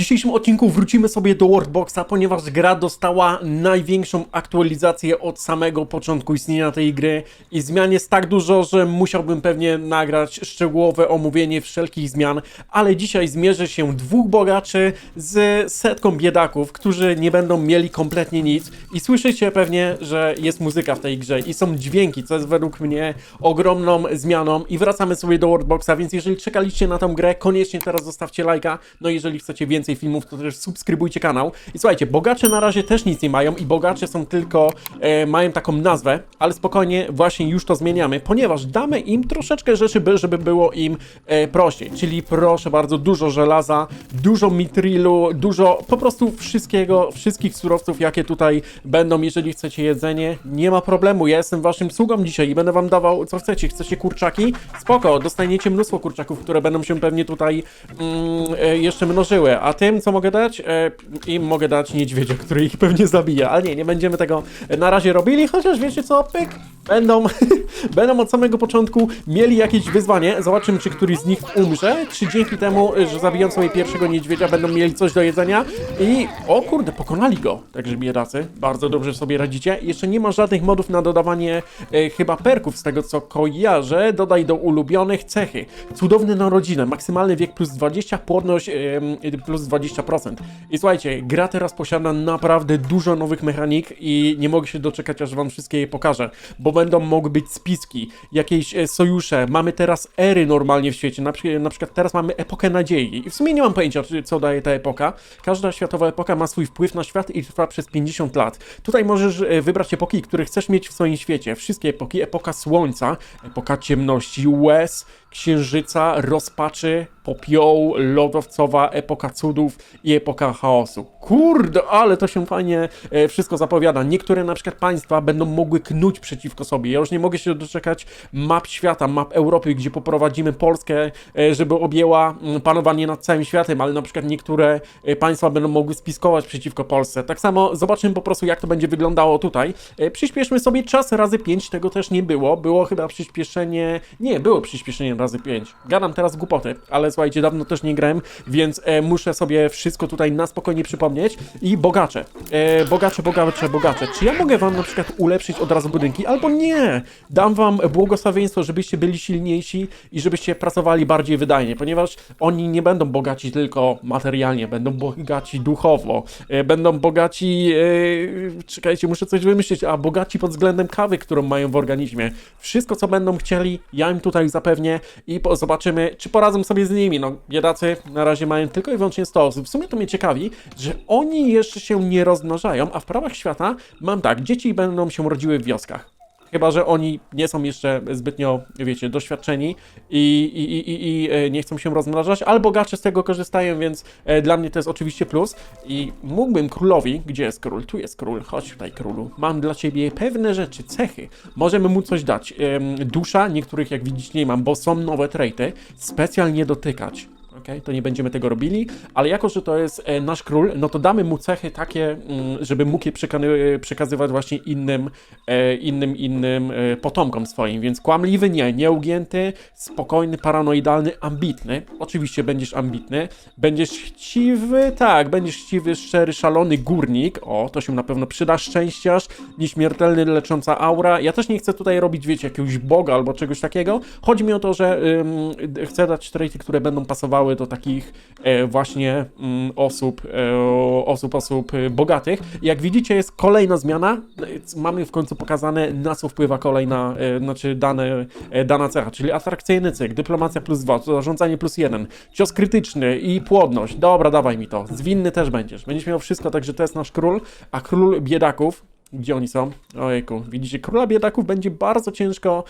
dzisiejszym odcinku wrócimy sobie do Worldboxa, ponieważ gra dostała największą aktualizację od samego początku istnienia tej gry i zmian jest tak dużo, że musiałbym pewnie nagrać szczegółowe omówienie wszelkich zmian, ale dzisiaj zmierzy się dwóch bogaczy z setką biedaków, którzy nie będą mieli kompletnie nic i słyszycie pewnie, że jest muzyka w tej grze i są dźwięki, co jest według mnie ogromną zmianą. I wracamy sobie do Worldboxa, więc jeżeli czekaliście na tą grę, koniecznie teraz zostawcie lajka, no jeżeli chcecie więcej filmów, to też subskrybujcie kanał. I słuchajcie, bogacze na razie też nic nie mają i bogacze są tylko, e, mają taką nazwę, ale spokojnie, właśnie już to zmieniamy, ponieważ damy im troszeczkę rzeczy, by- żeby było im e, prościej, czyli proszę bardzo, dużo żelaza, dużo mitrilu, dużo po prostu wszystkiego, wszystkich surowców, jakie tutaj będą, jeżeli chcecie jedzenie, nie ma problemu, ja jestem waszym sługą dzisiaj i będę wam dawał co chcecie, chcecie kurczaki? Spoko, dostaniecie mnóstwo kurczaków, które będą się pewnie tutaj mm, e, jeszcze mnożyły, a tym co mogę dać? E, Im mogę dać niedźwiedzia, który ich pewnie zabije, ale nie, nie będziemy tego na razie robili, chociaż wiecie co, pyk, będą, będą od samego początku mieli jakieś wyzwanie, zobaczymy czy któryś z nich umrze, czy dzięki temu, że zabiją sobie pierwszego niedźwiedzia, będą mieli coś do jedzenia. I o kurde, pokonali go, także biedacy, bardzo dobrze sobie radzicie, jeszcze nie ma żadnych modów na dodawanie e, chyba perków, z tego co kojarzę, dodaj do ulubionych cechy, cudowne narodziny, maksymalny wiek plus 20, płodność em, plus 20%. I słuchajcie, gra teraz posiada naprawdę dużo nowych mechanik i nie mogę się doczekać, aż wam wszystkie je pokażę, bo będą mogły być spiski, jakieś e, sojusze, mamy teraz ery normalnie w świecie, na, na przykład teraz mamy epokę nadziei i w sumie nie mam pojęcia, co daje ta epoka. Każda światowa epoka ma swój wpływ na świat i trwa przez 50 lat. Tutaj możesz e, wybrać epoki, które chcesz mieć w swoim świecie. Wszystkie epoki, epoka słońca, epoka ciemności, łez, księżyca, rozpaczy, popiołu, lodowcowa, epoka cudów i epoka chaosu. Kurde, ale to się fajnie e, wszystko zapowiada. Niektóre na przykład państwa będą mogły knuć przeciwko sobie. Ja już nie mogę się doczekać map świata, map Europy, gdzie poprowadzimy Polskę, e, żeby objęła mm, panowanie nad całym światem, ale na przykład niektóre e, państwa będą mogły spiskować przeciwko Polsce. Tak samo zobaczymy po prostu, jak to będzie wyglądało tutaj. Przyspieszmy sobie czas razy 5, tego też nie było. Było chyba przyspieszenie. Nie, było przyspieszenie razy 5. Gadam teraz głupoty, ale słuchajcie, dawno też nie grałem, więc muszę sobie wszystko tutaj na spokojnie przypomnieć. I bogacze. E, bogacze, bogacze, bogacze. Czy ja mogę wam na przykład ulepszyć od razu budynki? Albo nie! Dam wam błogosławieństwo, żebyście byli silniejsi i żebyście pracowali bardziej wydajnie, ponieważ oni nie będą bogaci tylko materialnie, będą bogaci duchowo, e, będą bogaci. E, czekajcie, muszę coś wymyślić, a bogaci pod względem kawy, którą mają w organizmie. Wszystko, co będą chcieli, ja im tutaj zapewnię i zobaczymy, czy poradzą sobie z nimi. No, biedacy na razie mają tylko i wyłącznie 100 osób. W sumie to mnie ciekawi, że oni jeszcze się nie rozmnażają, a w prawach świata mam tak, dzieci będą się rodziły w wioskach. Chyba, że oni nie są jeszcze zbytnio, wiecie, doświadczeni i, i, i, i, e, nie chcą się rozmnażać, ale bogacze z tego korzystają, więc e, dla mnie to jest oczywiście plus. I mógłbym królowi, gdzie jest król? Tu jest król, chodź tutaj królu. Mam dla ciebie pewne rzeczy, cechy. Możemy mu coś dać. Dusza, niektórych jak widzicie nie mam, bo są nowe traity. Specjalnie dotykać. Okej, to nie będziemy tego robili, ale jako, że to jest e, nasz król, no to damy mu cechy takie, mm, żeby mógł je przekany- przekazywać właśnie innym, e, innym, innym e, potomkom swoim, więc kłamliwy nie, nieugięty, spokojny, paranoidalny, ambitny, oczywiście będziesz ambitny, będziesz chciwy, tak, będziesz chciwy, szczery, szalony górnik, o, to się na pewno przyda, szczęściarz, nieśmiertelny, lecząca aura, ja też nie chcę tutaj robić, wiecie, jakiegoś boga albo czegoś takiego, chodzi mi o to, że ym, chcę dać traity, które będą pasowały do takich e, właśnie mm, osób, e, osób, osób e, bogatych. Jak widzicie, jest kolejna zmiana. E, Mamy w końcu pokazane, na co wpływa kolejna, znaczy dane, dana cecha, czyli atrakcyjny cykl, dyplomacja plus dwa, zarządzanie plus jeden, cios krytyczny i płodność. Dobra, dawaj mi to. Zwinny też będziesz. Będziesz miał wszystko, także to jest nasz król, a król biedaków gdzie oni są? Ojejku, widzicie, króla biedaków będzie bardzo ciężko,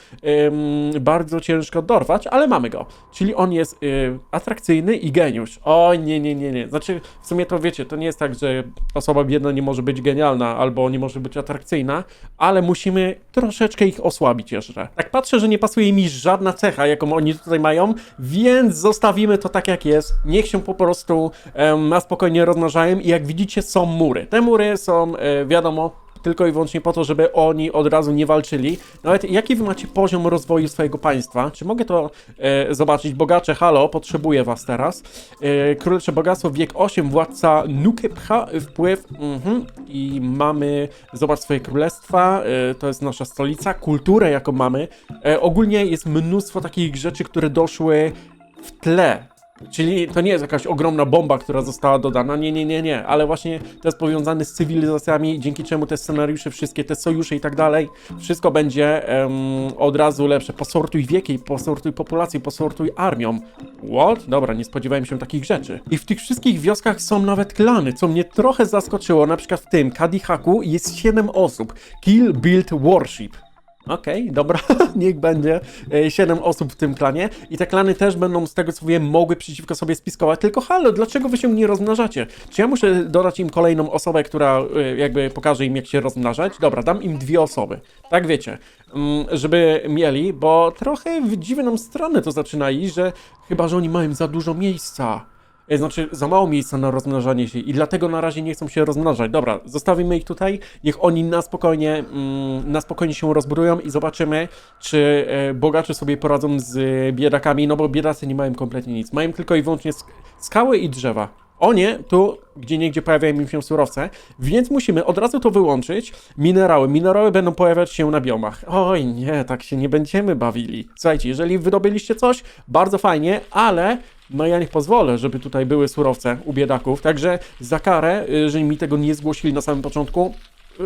ym, bardzo ciężko dorwać, ale mamy go. Czyli on jest y, atrakcyjny i geniusz. Oj, nie, nie, nie, nie. Znaczy, w sumie to wiecie, to nie jest tak, że osoba biedna nie może być genialna albo nie może być atrakcyjna, ale musimy troszeczkę ich osłabić jeszcze. Tak patrzę, że nie pasuje mi żadna cecha, jaką oni tutaj mają, więc zostawimy to tak, jak jest. Niech się po prostu em, na spokojnie rozmnażają i jak widzicie, są mury. Te mury są, e, wiadomo, tylko i wyłącznie po to, żeby oni od razu nie walczyli. Nawet jaki wy macie poziom rozwoju swojego państwa? Czy mogę to e, zobaczyć? Bogacze, halo, potrzebuję was teraz. E, Królecze Bogactwo, wiek 8, władca Nukepcha, wpływ, mhm. i mamy, zobacz swoje królestwa, e, to jest nasza stolica, kulturę jaką mamy. E, ogólnie jest mnóstwo takich rzeczy, które doszły w tle. Czyli to nie jest jakaś ogromna bomba, która została dodana. Nie, nie, nie, nie. Ale właśnie to jest powiązane z cywilizacjami, dzięki czemu te scenariusze, wszystkie te sojusze i tak dalej, wszystko będzie em, od razu lepsze. Posortuj wieki, posortuj populację, posortuj armią. What? Dobra, nie spodziewałem się takich rzeczy. I w tych wszystkich wioskach są nawet klany, co mnie trochę zaskoczyło. Na przykład w tym Kadihaku jest 7 osób. Kill, Build, Worship. Okej, dobra, niech będzie. E, Siedem osób w tym klanie i te klany też będą z tego co wiem mogły przeciwko sobie spiskować. Tylko halo, dlaczego wy się nie rozmnażacie? Czy ja muszę dodać im kolejną osobę, która e, jakby pokaże im jak się rozmnażać? Dobra, dam im dwie osoby. Tak wiecie, mm, żeby mieli, bo trochę w dziwną stronę to zaczyna iść, że chyba, że oni mają za dużo miejsca. E, Znaczy, za mało miejsca na rozmnażanie się i dlatego na razie nie chcą się rozmnażać. Dobra, zostawimy ich tutaj, niech oni na spokojnie, mm, na spokojnie się rozbudują i zobaczymy, czy e, bogacze sobie poradzą z e, biedakami, no bo biedacy nie mają kompletnie nic. Mają tylko i wyłącznie sk- skały i drzewa. O nie, tu gdzie niegdzie pojawiają się surowce, więc musimy od razu to wyłączyć. Minerały. Minerały będą pojawiać się na biomach. Oj nie, tak się nie będziemy bawili. Słuchajcie, jeżeli wydobyliście coś, bardzo fajnie, ale no ja nie pozwolę, żeby tutaj były surowce u biedaków, także za karę, y, że mi tego nie zgłosili na samym początku,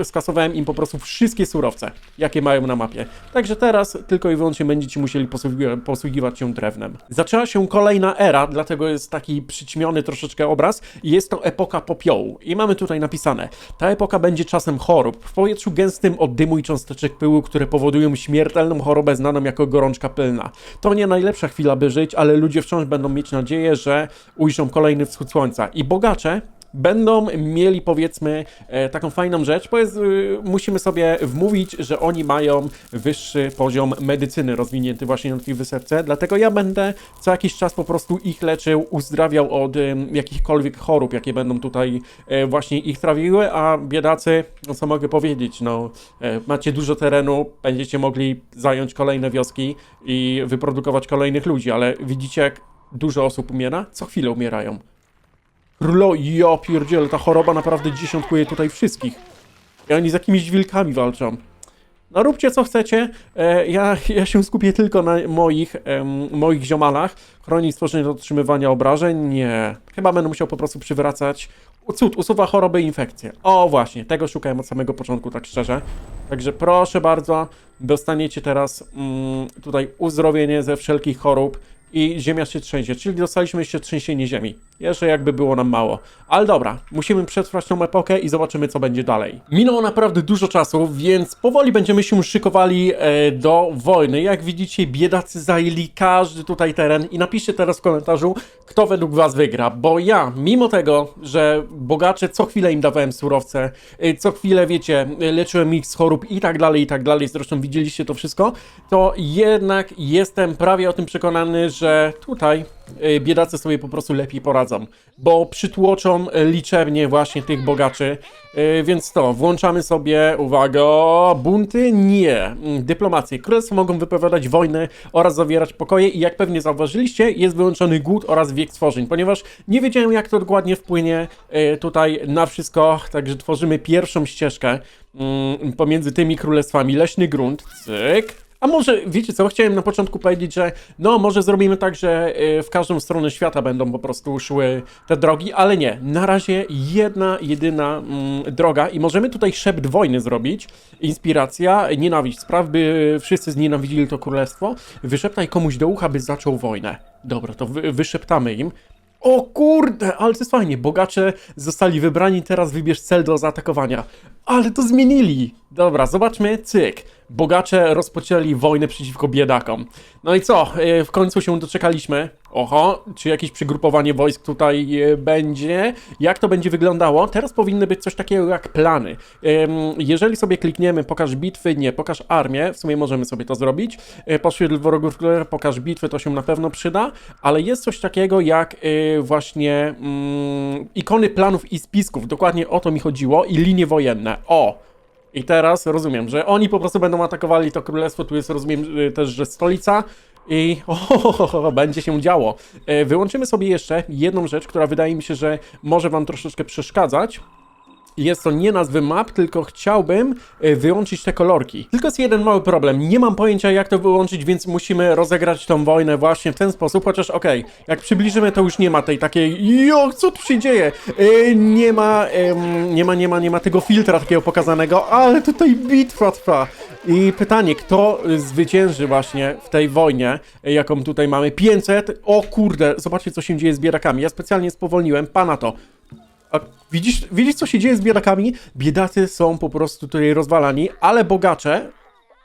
skasowałem im po prostu wszystkie surowce, jakie mają na mapie. Także teraz tylko i wyłącznie będziecie musieli posługi- posługiwać się drewnem. Zaczęła się kolejna era, dlatego jest taki przyćmiony troszeczkę obraz. Jest to epoka popiołu. I mamy tutaj napisane, ta epoka będzie czasem chorób. W powietrzu gęstym od dymu i cząsteczek pyłu, które powodują śmiertelną chorobę znaną jako gorączka pylna. To nie najlepsza chwila, by żyć, ale ludzie wciąż będą mieć nadzieję, że ujrzą kolejny wschód słońca. I bogacze będą mieli powiedzmy e, taką fajną rzecz, bo jest, y, musimy sobie wmówić, że oni mają wyższy poziom medycyny rozwinięty właśnie na tej wysepce, dlatego ja będę co jakiś czas po prostu ich leczył, uzdrawiał od jakichkolwiek chorób, jakie będą tutaj e, właśnie ich trawiły, a biedacy, no co mogę powiedzieć, no e, macie dużo terenu, będziecie mogli zająć kolejne wioski i wyprodukować kolejnych ludzi, ale widzicie jak dużo osób umiera? Co chwilę umierają. Królo, ja pierdzielę, ta choroba naprawdę dziesiątkuje tutaj wszystkich. I oni z jakimiś wilkami walczą. No róbcie co chcecie, e, ja, ja się skupię tylko na moich, em, moich ziomalach. Chronić stworzenie do otrzymywania obrażeń? Nie. Chyba będę musiał po prostu przywracać. Cud, usuwa choroby i infekcje. O właśnie, tego szukałem od samego początku, tak szczerze. Także proszę bardzo, dostaniecie teraz mm, tutaj uzdrowienie ze wszelkich chorób i ziemia się trzęsie, czyli dostaliśmy jeszcze trzęsienie ziemi. Jeszcze jakby było nam mało. Ale dobra, musimy przetrwać tą epokę i zobaczymy, co będzie dalej. Minęło naprawdę dużo czasu, więc powoli będziemy się szykowali e, do wojny. Jak widzicie, biedacy zajęli każdy tutaj teren i napiszcie teraz w komentarzu, kto według was wygra, bo ja, mimo tego, że bogacze co chwilę im dawałem surowce, e, co chwilę, wiecie, leczyłem ich z chorób i tak dalej, i tak dalej, zresztą widzieliście to wszystko, to jednak jestem prawie o tym przekonany, że tutaj biedacy sobie po prostu lepiej poradzą, bo przytłoczą e, liczebnie właśnie tych bogaczy, e, więc to, włączamy sobie, uwaga, bunty? Nie, Mm, dyplomację. Królestwa mogą wypowiadać wojny oraz zawierać pokoje i jak pewnie zauważyliście, jest wyłączony głód oraz wiek stworzeń, ponieważ nie wiedziałem jak to dokładnie wpłynie tutaj na wszystko, także tworzymy pierwszą ścieżkę mm, pomiędzy tymi królestwami. Leśny grunt, cyk, a może, wiecie co, chciałem na początku powiedzieć, że no może zrobimy tak, że y, w każdą stronę świata będą po prostu szły te drogi, ale nie. Na razie jedna, jedyna mm, droga i możemy tutaj szept wojny zrobić. Inspiracja, nienawiść. Spraw, by wszyscy znienawidzili to królestwo. Wyszeptaj komuś do ucha, by zaczął wojnę. Dobra, to wy, wyszeptamy im. O kurde, ale to jest fajnie. Bogacze zostali wybrani, teraz wybierz cel do zaatakowania. Ale to zmienili. Dobra, zobaczmy. Cyk. Bogacze rozpoczęli wojnę przeciwko biedakom. No i co? E, W końcu się doczekaliśmy. Oho, czy jakieś przygrupowanie wojsk tutaj e, będzie? Jak to będzie wyglądało? Teraz powinny być coś takiego jak plany. Jeżeli sobie klikniemy pokaż bitwy, nie, pokaż armię, w sumie możemy sobie to zrobić. E, Poświetl wrogów, pokaż bitwy, to się na pewno przyda, ale jest coś takiego jak właśnie mm, ikony planów i spisków. Dokładnie o to mi chodziło i linie wojenne. O! I teraz rozumiem, że oni po prostu będą atakowali to królestwo, tu jest rozumiem y, też, że stolica i o, będzie się działo. E, Wyłączymy sobie jeszcze jedną rzecz, która wydaje mi się, że może wam troszeczkę przeszkadzać. Jest to nie nazwy map, tylko chciałbym e, wyłączyć te kolorki. Tylko jest jeden mały problem. Nie mam pojęcia jak to wyłączyć, więc musimy rozegrać tą wojnę właśnie w ten sposób, chociaż okej, jak przybliżymy to już nie ma tej takiej jo, co tu się dzieje? E, nie ma, nie ma, nie ma, nie ma tego filtra takiego pokazanego, ale tutaj bitwa trwa. I pytanie, kto zwycięży właśnie w tej wojnie, e, jaką tutaj mamy? 500? O kurde, zobaczcie co się dzieje z bierakami. Ja specjalnie spowolniłem, pana to. Widzisz, widzisz, co się dzieje z biedakami? Biedacy są po prostu tutaj rozwalani, ale bogacze.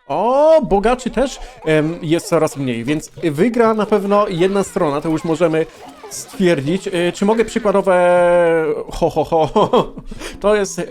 O, bogaczy też em, jest coraz mniej, więc wygra na pewno jedna strona, to już możemy stwierdzić. Y, czy mogę przykładowe. Ho, ho, ho. To jest.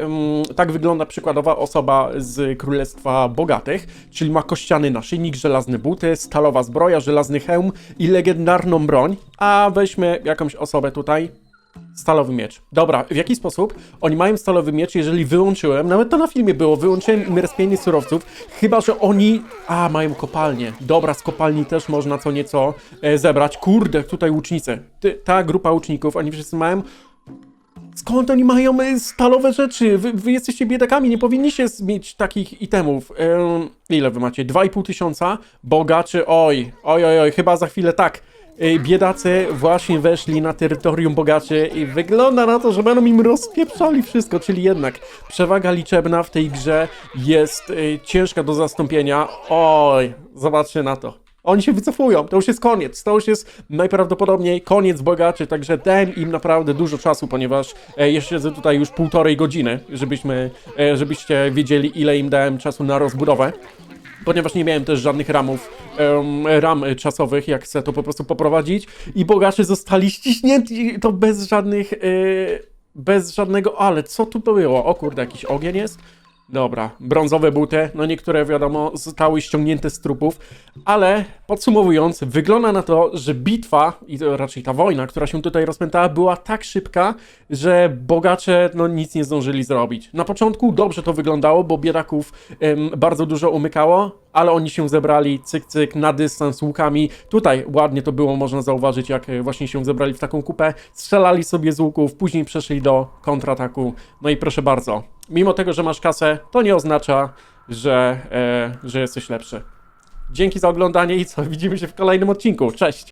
tak wygląda przykładowa osoba z Królestwa Bogatych, czyli ma kościany naszyjnik, żelazne buty, stalowa zbroja, żelazny hełm i legendarną broń. A weźmy jakąś osobę tutaj. Stalowy miecz. Dobra, w jaki sposób oni mają stalowy miecz, jeżeli wyłączyłem, nawet to na filmie było, wyłączyłem im surowców, chyba, że oni... A, mają kopalnię. Dobra, z kopalni też można co nieco e, zebrać. Kurde, tutaj łucznicy. Ty, ta grupa łuczników, oni wszyscy mają... Skąd oni mają e, stalowe rzeczy? Wy, wy jesteście biedakami, nie powinniście mieć takich itemów. Em, ile wy macie? 2,5 tysiąca? Bogaczy, oj, oj, oj, oj, chyba za chwilę tak. Biedacy właśnie weszli na terytorium bogaczy i wygląda na to, że będą im rozpieprzali wszystko, czyli jednak przewaga liczebna w tej grze jest y, ciężka do zastąpienia. Oj, zobaczcie na to. Oni się wycofują, to już jest koniec, to już jest najprawdopodobniej koniec bogaczy, także dałem im naprawdę dużo czasu, ponieważ e, ja siedzę tutaj już półtorej godziny, żebyśmy, e, żebyście wiedzieli ile im dałem czasu na rozbudowę ponieważ nie miałem też żadnych ramów, em, ram czasowych, jak chcę to po prostu poprowadzić i bogacze zostali ściśnięci to bez żadnych, e, bez żadnego, ale co tu było? O kurde, jakiś ogień jest? Dobra, brązowe buty, no niektóre wiadomo zostały ściągnięte z trupów, ale podsumowując, wygląda na to, że bitwa, i to raczej ta wojna, która się tutaj rozpętała, była tak szybka, że bogacze no nic nie zdążyli zrobić. Na początku dobrze to wyglądało, bo biedaków em, bardzo dużo umykało, ale oni się zebrali cyk cyk na dystans łukami. Tutaj ładnie to było, można zauważyć, jak e, właśnie się zebrali w taką kupę, strzelali sobie z łuków, później przeszli do kontrataku. No i proszę bardzo, mimo tego, że masz kasę, to nie oznacza, że, e, że jesteś lepszy. Dzięki za oglądanie i co? Widzimy się w kolejnym odcinku. Cześć!